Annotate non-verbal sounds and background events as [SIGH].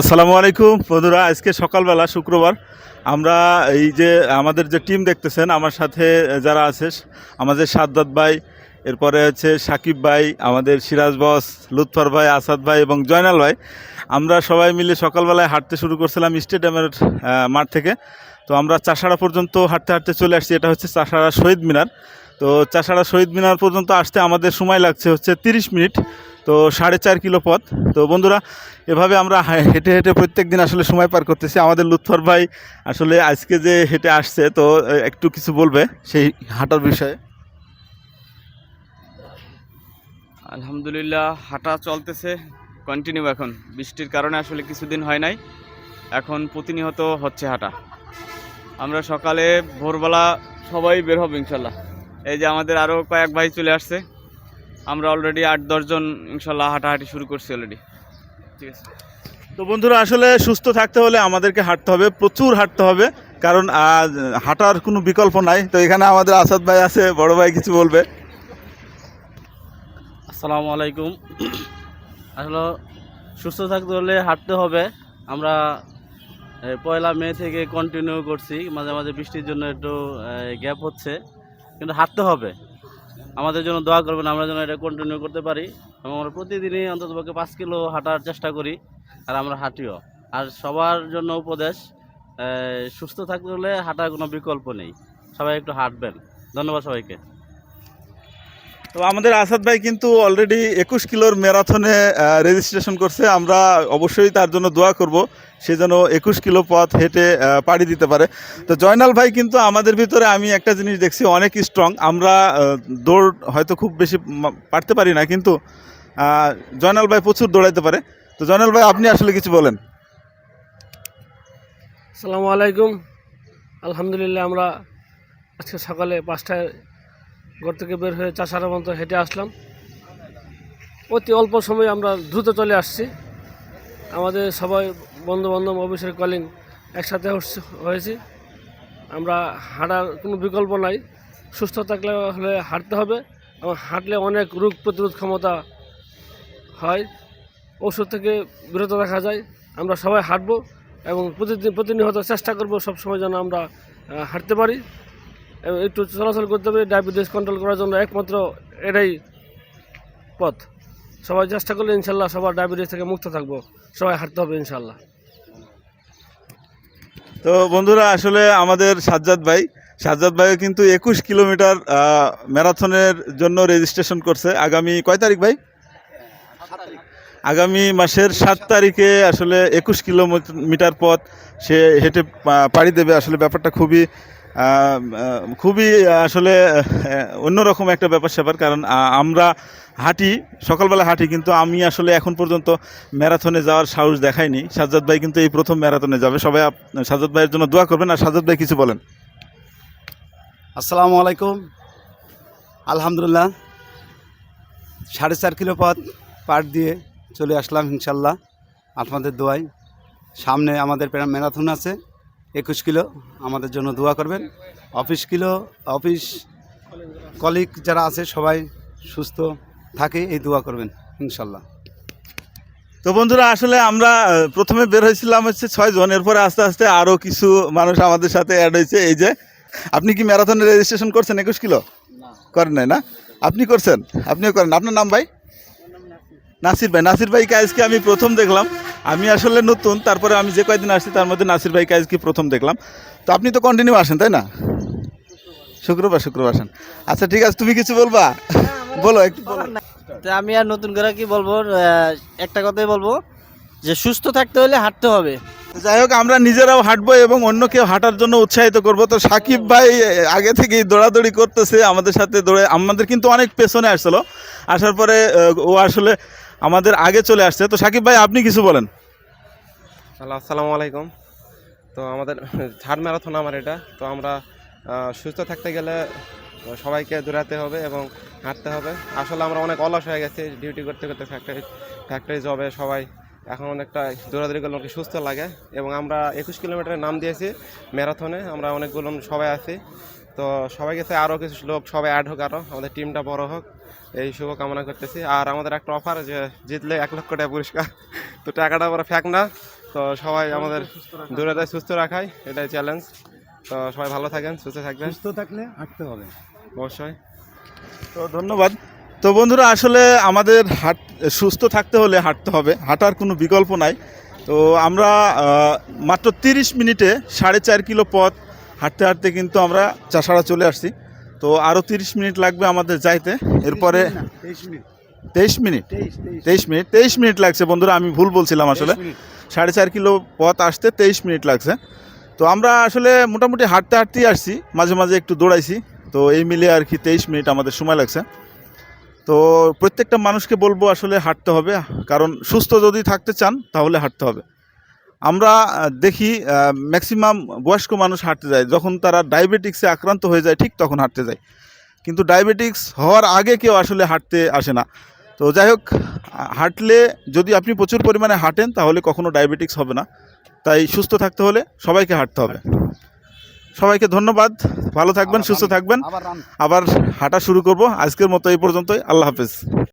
আসসালামু আলাইকুম। বন্ধুরা, আজকে সকালবেলা, শুক্রবার, আমরা এই যে আমাদের যে টিম দেখতেছেন, আমার সাথে যারা আছে, আমাদের সাদ্দাত ভাই, এরপরে হচ্ছে সাকিব ভাই, আমাদের সিরাজ বস, লুৎফর ভাই, আসাদ ভাই এবং জয়নাল ভাই, আমরা সবাই মিলে সকালবেলায় হাঁটতে শুরু করছিলাম স্টেডিয়ামের মাঠ থেকে। তো আমরা চাষাড়া পর্যন্ত হাঁটতে হাঁটতে চলে আসছি, এটা হচ্ছে চাষাড়া শহীদ মিনার। তো চাষাড়া শহীদ মিনার পর্যন্ত আসতে আমাদের সময় লাগছে হচ্ছে তিরিশ মিনিট। তো সাড়ে চার কিলো পথ। তো বন্ধুরা, এভাবে আমরা হেঁটে হেঁটে প্রত্যেক দিন আসলে সময় পার করতেছি। আমাদের লুৎফর ভাই আসলে আজকে যে হেঁটে আসছে, তো একটু কিছু বলবে সেই হাঁটার বিষয়ে? আলহামদুলিল্লাহ, হাঁটা চলতেছে কন্টিনিউ এখন। বৃষ্টির কারণে আসলে কিছুদিন হয় নাই। এখন প্রতিনিয়ত হচ্ছে হাঁটা। আমরা সকালে ভোরবেলা সবাই বের হব ইনশাল্লাহ। এই যে আমাদের আরও কয়েক ভাই চলে আসছে। আমরা অলরেডি আট দশজন ইনশাল্লাহ হাঁটাহাঁটি শুরু করছি অলরেডি ঠিক আছে? তো বন্ধুরা আসলে সুস্থ থাকতে হলে আমাদেরকে হাঁটতে হবে প্রচুর হাঁটতে হবে কারণ হাঁটার কোনো বিকল্প নাই। তো এখানে আমাদের আসাদ ভাই আছে বড় ভাই কিছু বলবে। আসসালামু আলাইকুম। আসলে সুস্থ থাকতে হলে হাঁটতে হবে। আমরা পয়লা মে থেকে কন্টিনিউ করছি। মাঝে মাঝে বৃষ্টির জন্য একটু গ্যাপ হচ্ছে। কিন্তু হাঁটতে হবে। আমাদের জন্য দোয়া করবেন, আমরা যেন এটা কন্টিনিউ করতে পারি। এবং আমরা প্রতিদিনই অন্ততপক্ষে পাঁচ কিলো হাঁটার চেষ্টা করি, আর আমরা হাঁটিও। আর সবার জন্য উপদেশ সুস্থ থাকতে হলে হাঁটার কোনো বিকল্প নেই। সবাই একটু হাঁটবেন। ধন্যবাদ সবাইকে। তো আমাদের আসাদ ভাই কিন্তু অলরেডি একুশ কিলোর ম্যারাথনে রেজিস্ট্রেশন করছে। আমরা অবশ্যই তার জন্য দোয়া করব। সে যেন একুশ কিলো পথ হেঁটে পাড়ি দিতে পারে। তো জয়নাল ভাই কিন্তু আমাদের ভিতরে আমি একটা জিনিস দেখছি, অনেক স্ট্রং আমরা দৌড় হয়তো খুব বেশি পারতে পারি না, কিন্তু জয়নাল ভাই প্রচুর দৌড়াইতে পারে। তো জয়নাল ভাই, আপনি আসলে কিছু বলেন। আসসালামু আলাইকুম। আলহামদুলিল্লাহ, আমরা আজকে সকালে পাঁচটায় ঘর থেকে বের হয়ে চাষার মতো হেঁটে আসলাম। অতি অল্প সময়ে আমরা দ্রুত চলে আসছি। আমাদের সবাই বন্ধু বান্ধব অফিসের কলিং একসাথে হয়েছি। আমরা হাঁটার কোনো বিকল্প নাই। সুস্থ থাকলে হলে হাঁটতে হবে এবং হাঁটলে অনেক রোগ প্রতিরোধ ক্ষমতা হয়। ওষুধ থেকে বিরত রাখা যায়। আমরা সবাই হাঁটবো এবং প্রতিদিন, প্রতিনিয়ত চেষ্টা করব সবসময় যেন আমরা হাঁটতে পারি। একটু চলাচল করতে হবে ডায়াবেটিস কন্ট্রোল করার জন্য একমাত্র এটাই পথ। সবাই চেষ্টা করলে ইনশাল্লাহ সবার ডায়াবেটিস থেকে মুক্ত থাকব। সবাই হাঁটতে হবে ইনশাল্লাহ। তো বন্ধুরা, আসলে আমাদের সাজ্জাদ ভাই, সাজ্জাদ ভাইও কিন্তু একুশ কিলোমিটার ম্যারাথনের জন্য রেজিস্ট্রেশন করছে। আগামী কয় তারিখ ভাই? আগামী মাসের সাত তারিখে আসলে একুশ কিলোমিটার পথ সে হেঁটে পাড়ি দেবে। আসলে ব্যাপারটা খুবই খুবই আসলে অন্যরকম একটা ব্যাপার স্যাপার, কারণ আমরা হাঁটি, সকালবেলা হাঁটি, কিন্তু আমি আসলে এখন পর্যন্ত ম্যারাথনে যাওয়ার সাহস দেখাইনি। সাজ্জাদ ভাই কিন্তু এই প্রথম ম্যারাথনে যাবে। সবাই সাজ্জাদ ভাইয়ের জন্য দোয়া করবেন। আর সাজ্জাদ ভাই, কিছু বলেন। আসসালামু আলাইকুম। আলহামদুলিল্লাহ, সাড়ে চার কিলো পথ পার দিয়ে চলে আসলাম ইনশাল্লাহ আপনাদের দোয়াই সামনে আমাদের ম্যারাথন আছে। একুশ কিলো আমাদের জন্য দোয়া করবেন। অফিস কিলো অফিস কলিগ যারা আছে সবাই সুস্থ থাকে এই দোয়া করবেন ইনশাল্লাহ। তো বন্ধুরা আসলে আমরা প্রথমে বের হয়েছিলাম হচ্ছে ছয়জন এরপরে আস্তে আস্তে আরও কিছু মানুষ আমাদের সাথে অ্যাড হয়েছে। এই যে আপনি কি ম্যারাথনে রেজিস্ট্রেশন করছেন একুশ কিলো? করেন নাই না? আপনি করছেন? আপনিও করেন। আপনার নাম ভাই? নাসির ভাই। নাসির ভাইকে আজকে আমি প্রথম দেখলাম। আমি আসলে নতুন তারপরে আমি যে কয়দিন আসছি তার মধ্যে নাসির ভাইকে আজকে প্রথম দেখলাম। তো আপনি তো কন্টিনিউ আসেন তাই না? শুক্রবার শুক্রবার আসেন। আচ্ছা ঠিক আছে তুমি কিছু বলবা? বলো একটু বলো। তো আমি আর নতুন করে কি বলব একটা কথাই বলব যে সুস্থ থাকতে হলে হাঁটতে হবে। যাই হোক আমরা নিজেরাও হাঁটবো এবং অন্য কেউ হাঁটার জন্য উৎসাহিত করব। তো সাকিব ভাই আগে থেকেই দৌড়াদৌড়ি করতেছে আমাদের সাথে দৌড়ে। আমাদের কিন্তু অনেক পেছনে আসছিল আসার পরে ও আসলে আমাদের আগে চলে আসছে। তো সাকিব ভাই আপনি কিছু বলেন। হ্যালো আসসালামু আলাইকুম। তো আমাদের [LAUGHS] থার্ড ম্যারাথন আমার এটা। তো আমরা সুস্থ থাকতে গেলে সবাইকে দৌড়াতে হবে এবং হাঁটতে হবে। আসলে আমরা অনেক অলস হয়ে গেছি ডিউটি করতে করতে ফ্যাক্টরি ফ্যাক্টরি জবে সবাই এখন অনেকটা দৌড়াদৌড়ি করলে অনেক সুস্থ লাগে। এবং আমরা একুশ কিলোমিটারের নাম দিয়েছি ম্যারাথনে, আমরা অনেকগুলো সবাই আছি। তো সবাই গেছে আরও কিছু লোক, সবাই অ্যাড হোক আরও, আমাদের টিমটা বড় হোক, এই শুভ কামনা করতেছি। আর আমাদের একটা অফার যে জিতলে এক লক্ষ টাকা পুরস্কার। তো টাকাটা আমরা ফ্যাক না। তো সবাই আমাদের দূরতায় সুস্থ রাখাই এটাই চ্যালেঞ্জ তো সবাই ভালো থাকেন সুস্থ থাকবেন। সুস্থ থাকলে হাঁটতে হবে। অবশ্যই। তো ধন্যবাদ। তো বন্ধুরা আসলে আমাদের হাট সুস্থ থাকতে হলে হাঁটতে হবে হাঁটার কোনো বিকল্প নাই। তো আমরা মাত্র তিরিশ মিনিটে সাড়ে চার কিলো পথ হাঁটতে হাঁটতে কিন্তু আমরা চাষাড়া চলে আসছি। তো আরও তিরিশ মিনিট লাগবে আমাদের যাইতে। এরপরে তেইশ মিনিট? তেইশ মিনিট? তেইশ মিনিট লাগছে বন্ধুরা আমি ভুল বলছিলাম আসলে। সাড়ে চার কিলো পথ আসতে তেইশ মিনিট লাগছে। তো আমরা আসলে মোটামুটি হাঁটতে হাঁটতেই আসছি মাঝে মাঝে একটু দৌড়াইছি। তো এই মিলে আর কি তেইশ মিনিট আমাদের সময় লাগছে। তো প্রত্যেকটা মানুষকে বলব আসলে হাঁটতে হবে কারণ সুস্থ যদি থাকতে চান তাহলে হাঁটতে হবে। আমরা দেখি ম্যাক্সিমাম বয়স্ক মানুষ হাঁটতে যায়। যখন তারা ডায়াবেটিক্সে আক্রান্ত হয়ে যায় ঠিক তখন হাঁটতে যায়। কিন্তু ডায়াবেটিক্স হওয়ার আগে কেউ আসলে হাঁটতে আসে না। তো যাই হোক হাঁটলে যদি আপনি প্রচুর পরিমাণে হাঁটেন তাহলে কখনো ডায়াবেটিক্স হবে না। তাই সুস্থ থাকতে হলে সবাইকে হাঁটতে হবে। সবাইকে ধন্যবাদ। ভালো থাকবেন সুস্থ থাকবেন। আবার আবার হাঁটা শুরু করব। আজকের মতো এই পর্যন্তই। আল্লাহ হাফেজ।